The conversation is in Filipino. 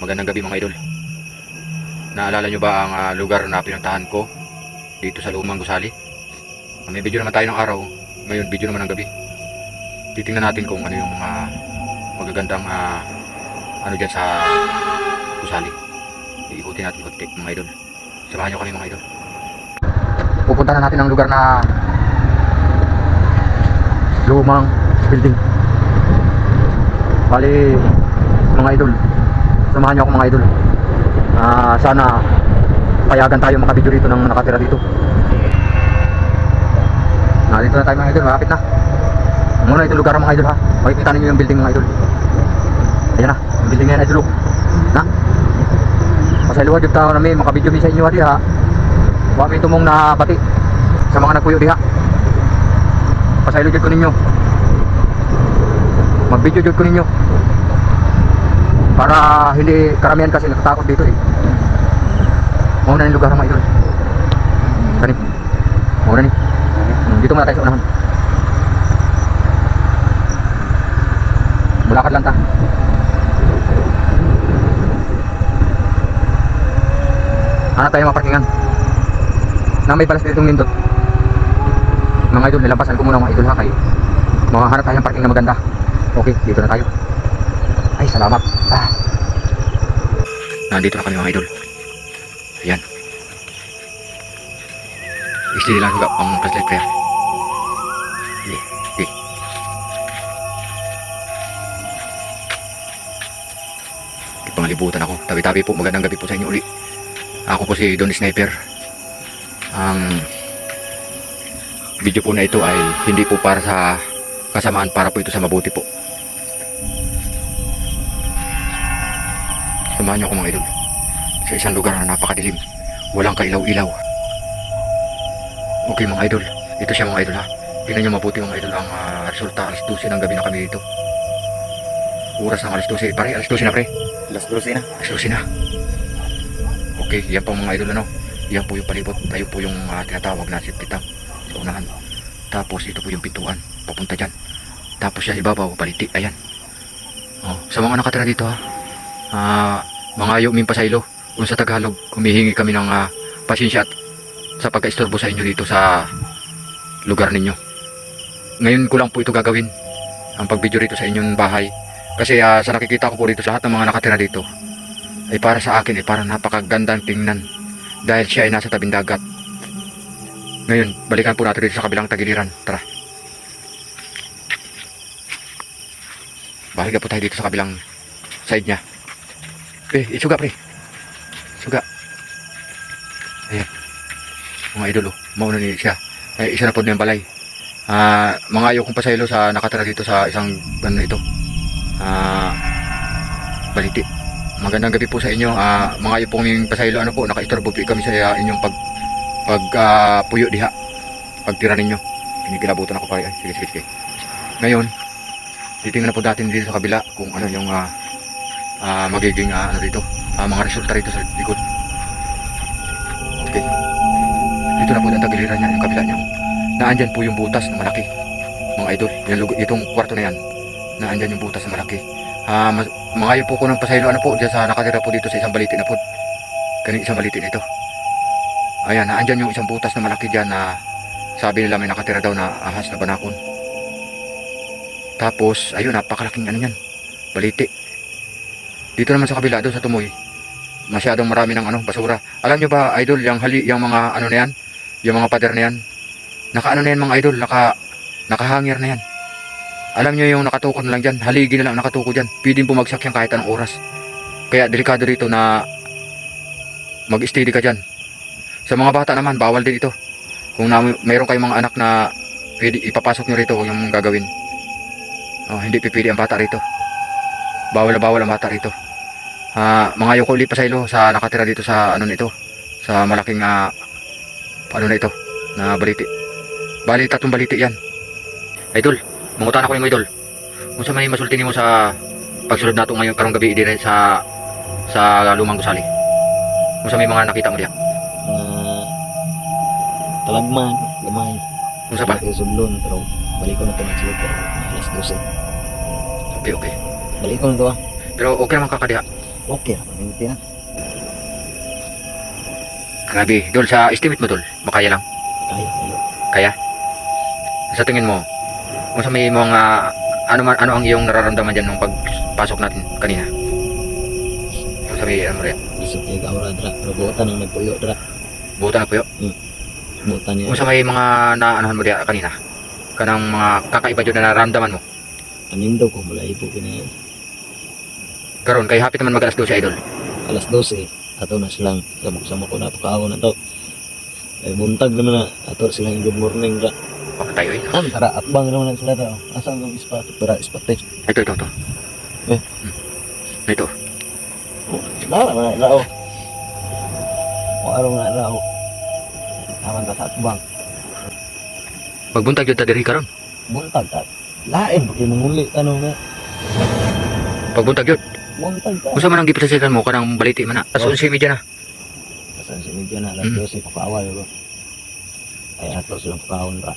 Magandang gabi mga idol. Naalala nyo ba ang ah, lugar na pinuntahan ko dito sa Lumang Gusali? May video naman tayo ng araw, ngayon video naman ng gabi. Titingnan natin kung ano yung mga magagandang ah, ano dyan sa Gusali. Iikutin natin konti mga idol. Samahan nyo kami mga idol. Pupunta na natin ang lugar na lumang building. Bali, mga idol, samahan niyo ako mga idol. Ah, sana payagan tayo makabidyo dito ng nakatira dito. Ah, dito na tayo mga idol, malapit na. Muna itong lugar mga idol ha. Makikita ninyo yung building mga idol. Ayan na, yung building na yan idol. oh. Na. Pasayluwa dito tao namin, makabidyo mi sa inyo ha. Wa mi tumong na bati sa mga nagpuyo diha. Pasaylo jud ko ninyo. Mag-video jud ko ninyo. Para hindi karamihan kasi natatakot dito eh. Mauna yung lugar mga idol. Kani. Mauna ni. Dito muna tayo sa unahan. Bulakad lang ta. Hanap tayo maparkingan. Na may balas ditong nindot. Mga idol, nilampasan ko muna mga idol ha kay makahanap tayo ng parking na maganda. Okay, dito na tayo. Salamat. Ah. Nandito na kami mga idol. Ayan. Istili lang juga ang flashlight kaya. Sige, sige. Pangalibutan ako. Tabi-tabi po. Magandang gabi po sa inyo uli. Ako po si Don Sniper. Ang video po na ito ay hindi po para sa kasamaan para po ito sa mabuti po. Samahan niyo ako mga idol. Sa isang lugar na napakadilim. Walang kailaw-ilaw. Okay mga idol. Ito siya mga idol ha. Tingnan niyo mabuti mga idol ang ah, resulta. Alas 12 ng gabi na kami dito. Oras ng alas 12. Pare, alas 12 na pre. Las 12 na. Alas 12 na. Okay, yan po mga idol ano. Yan po yung palibot. Tayo po yung ah, tinatawag na safety tank sa unahan. Tapos ito po yung pintuan. Papunta dyan. Tapos yan ibabaw, baliti. Ayan. Oh, sa mga nakatira dito ha. Ah, mga ayaw min pasaylo. Kung sa Tagalog, humihingi kami ng ah, pasensya at sa pagka-istorbo sa inyo dito sa lugar ninyo. Ngayon ko lang po ito gagawin. Ang pagbidyo rito sa inyong bahay. Kasi ah, sa nakikita ko po dito sa lahat ng mga nakatira dito ay para sa akin ay parang napakagandang tingnan dahil siya ay nasa tabing dagat. Ngayon, balikan po natin dito sa kabilang tagiliran. Tara. Balik po tayo dito sa kabilang side niya. Eh, isuga pre. Suga. Ayan. Mga idolo, mauna ni siya. Ay, isa na po na yung balay. Ah, mga ayaw kong pasaylo sa nakatira dito sa isang ano ito. Ah, baliti. Magandang gabi po sa inyo. Ah, mga ayaw pong yung pasaylo ano po, nakaistorbo po kami sa inyong pag pag ah, puyo diha. Pagtira ninyo. Kinikilabutan ako pare. Ay, sige, sige, sige. Ngayon, titingnan na po natin dito sa kabila kung ano yung ah, ah, magiging ah, ano dito. Ah, mga resulta rito sa likod. Okay. Dito na po ang tagiliran niya, yung kabila niya. Naandyan po yung butas na malaki. Mga idol, yung, itong kwarto na yan. Naandyan yung butas na malaki. Mas, mga ayaw po ko ng pasaylo ano po, dyan sa nakatira po dito sa isang baliti na po. Kani isang baliti ito. Ayan, naandyan yung isang butas na malaki dyan na sabi nila may nakatira daw na ahas na banakon. Tapos, ayun, napakalaking ano yan. Baliti. Dito naman sa kabila, doon sa tumoy, masyadong marami ng ano, basura. Alam nyo ba, idol, yung hali, yung mga ano na yan, yung mga pader na yan, naka ano na yan mga idol, naka, nakahangir na yan. Alam nyo yung nakatuko na lang dyan, haligi na lang ang nakatuko dyan. Pwedeng bumagsak yan kahit anong oras. Kaya delikado dito na mag-steady ka dyan. Sa mga bata naman, bawal din ito. Kung na, mayroon kayong mga anak na pwede ipapasok nyo rito, yung gagawin. Oh, hindi pipili ang bata rito. Bawal na bawal ang bata rito. Ah, mga yukuli pa sa ilo sa nakatira dito sa ano nito, sa malaking ah, ano na ito, na baliti. Bali tatlong baliti 'yan. Idol, mangutan ako yung idol. Kung sa may masulti nimo sa pagsulod nato ngayon karong gabi dire sa sa lumang gusali. Kung sa may mga nakita mo diya. Mga talagman, gamay. Kung sa ba? Kaya sudlon, pero balik ko na ito pero alas 12. Okay, okay. Balik ko na ito ah. Pero okay naman kakadiha. Okay ra paminti na. Grabe, Dol, sa estimate mo, Dol, makaya lang. Kaya. Kaya? Sa tingin mo, kung sa may mga, ano, man, ano ang iyong nararamdaman dyan nung pagpasok natin kanina? Kung sa may, ano rin, Isip kay kaura dra. Pero buotan ang nagpuyo dra. buta na po yun. Buotan niya. Kung sa may mga naanohan mo diya kanina, kanang mga kakaiba dyan na nararamdaman mo. Anindaw ko mula ipo kini. Karon kay hapit naman mag alas 12 idol. Alas 12. Ato na silang samok-samok ko na pagkaon na to. Ay buntag naman na. Ato silang good morning dra. Baka tayo eh. An, tara, atbang naman na sila dra. Asan ang ispat? Tara, ispat eh. Ito, ito, ito. Eh. Hmm. Ito. Nara na lao. O araw na lao. Naman ta sa atbang. Magbuntag yun ta diri karon. Buntag ta. Lain, bakit manguli. Ano na? Pagbuntag yun. Buntag ta. Kung sa man ang gipasasikan mo, kanang baliti man na. Alas 11 media na. Asan si Medyo na, alas Mm. 12, pakawal ko. Ay, ato silang pakaon ra.